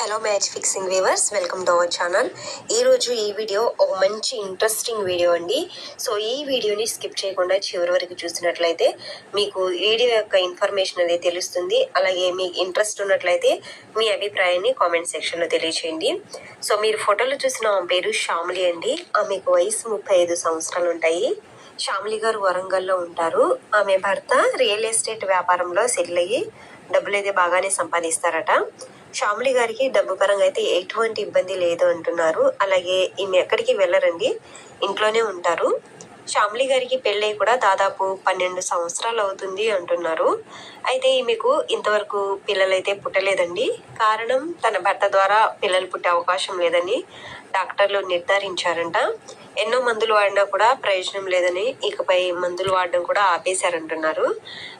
Hello match fixing weavers welcome to our channel. ఈరోజు ఈ video ఒక మంచి ఇంట్రెస్టింగ్ వీడియో అండి. సో ఈ వీడియోని స్కిప్ చేయకుండా చివరి వరకు చూసినట్లయితే మీకు వీడియో యొక్క ఇన్ఫర్మేషన్ అనేది తెలుస్తుంది. అలాగే మీకు ఇంట్రెస్ట్ ఉన్నట్లయితే మీ అభిప్రాయాన్ని కామెంట్ సెక్షన్లో తెలియచేయండి. సో మీరు ఫోటోలో చూసిన ఆమె పేరు శ్యామిలి అండి. ఆమెకు వయసు ముప్పై ఐదు సంవత్సరాలు ఉంటాయి. శ్యామిలి గారు వరంగల్లో ఉంటారు. ఆమె భర్త రియల్ ఎస్టేట్ వ్యాపారంలో సెటిల్ అయ్యి డబ్బులు అయితే బాగానే సంపాదిస్తారట. శ్యామిలి గారికి డబ్బు పరంగా అయితే ఎటువంటి ఇబ్బంది లేదు అంటున్నారు. అలాగే ఈమె ఎక్కడికి వెళ్ళరండి? ఇంట్లోనే ఉంటారు. శ్యామిలి గారికి పెళ్ళై కూడా దాదాపు పన్నెండు సంవత్సరాలు అవుతుంది అంటున్నారు. అయితే ఈమెకు ఇంతవరకు పిల్లలైతే పుట్టలేదండి. కారణం తన భర్త ద్వారా పిల్లలు పుట్టే అవకాశం లేదని డాక్టర్లు నిర్ధారించారంట. ఎన్నో మందులు వాడినా కూడా ప్రయోజనం లేదని ఇకపై మందులు వాడడం కూడా ఆపేశారంటున్నారు.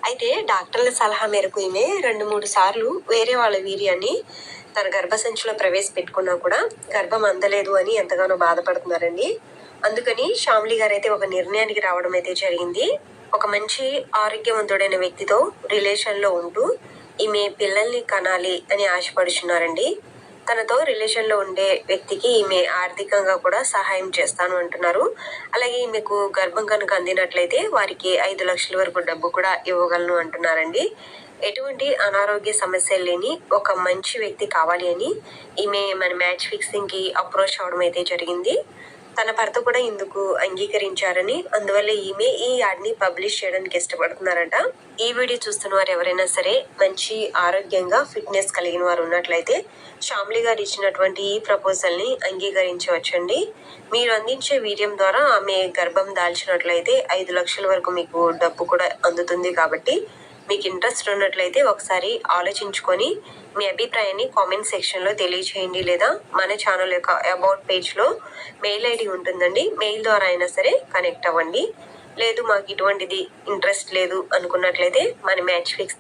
అయితే డాక్టర్ల సలహా మేరకు ఈమె రెండు మూడు సార్లు వేరే వాళ్ళ వీర్యాన్ని తన గర్భసంచిలో ప్రవేశపెట్టుకున్నా కూడా గర్భం అందలేదు అని ఎంతగానో బాధపడుతున్నారండి. అందుకని శ్యామ్లి గారు అయితే ఒక నిర్ణయానికి రావడం అయితే జరిగింది. ఒక మంచి ఆరోగ్యవంతుడైన వ్యక్తితో రిలేషన్లో ఉంటూ ఈమె పిల్లల్ని కనాలి అని ఆశపడుచున్నారండి. తనతో రిలేషన్లో ఉండే వ్యక్తికి ఈమె ఆర్థికంగా కూడా సహాయం చేస్తాను అంటున్నారు. అలాగే ఈమెకు గర్భం కనుక అందినట్లయితే వారికి ఐదు లక్షల వరకు డబ్బు కూడా ఇవ్వగలను అంటున్నారండి. ఎటువంటి అనారోగ్య సమస్యలు లేని ఒక మంచి వ్యక్తి కావాలి అని ఈమె మన మ్యాచ్ ఫిక్సింగ్కి అప్రోచ్ అవడం అయితే జరిగింది. తన భర్త కూడా ఇందుకు అంగీకరించారని అందువల్ల ఈమె ఈ యాడ్ని పబ్లిష్ చేయడానికి ఇష్టపడుతున్నారట. ఈ వీడియో చూస్తున్న వారు ఎవరైనా సరే మంచి ఆరోగ్యంగా ఫిట్నెస్ కలిగిన వారు ఉన్నట్లయితే షామ్లీ గారు ఇచ్చినటువంటి ఈ ప్రపోజల్ని అంగీకరించవచ్చండి. మీరు అందించే వీర్యం ద్వారా ఆమె గర్భం దాల్చినట్లయితే ఐదు లక్షల వరకు మీకు డబ్బు కూడా అందుతుంది కాబట్టి మీకు ఇంట్రెస్ట్ ఉన్నట్లయితే ఒకసారి ఆలోచించుకొని మీ అభిప్రాయాన్ని కామెంట్ సెక్షన్లో తెలియచేయండి లేదా మన ఛానల్ యొక్క అబౌట్ పేజ్లో మెయిల్ ఐడి ఉంటుందండి. మెయిల్ ద్వారా అయినా సరే కనెక్ట్ అవ్వండి. లేదు మాకు ఇటువంటిది ఇంట్రెస్ట్ లేదు అనుకున్నట్లయితే మన మ్యాచ్ ఫిక్స్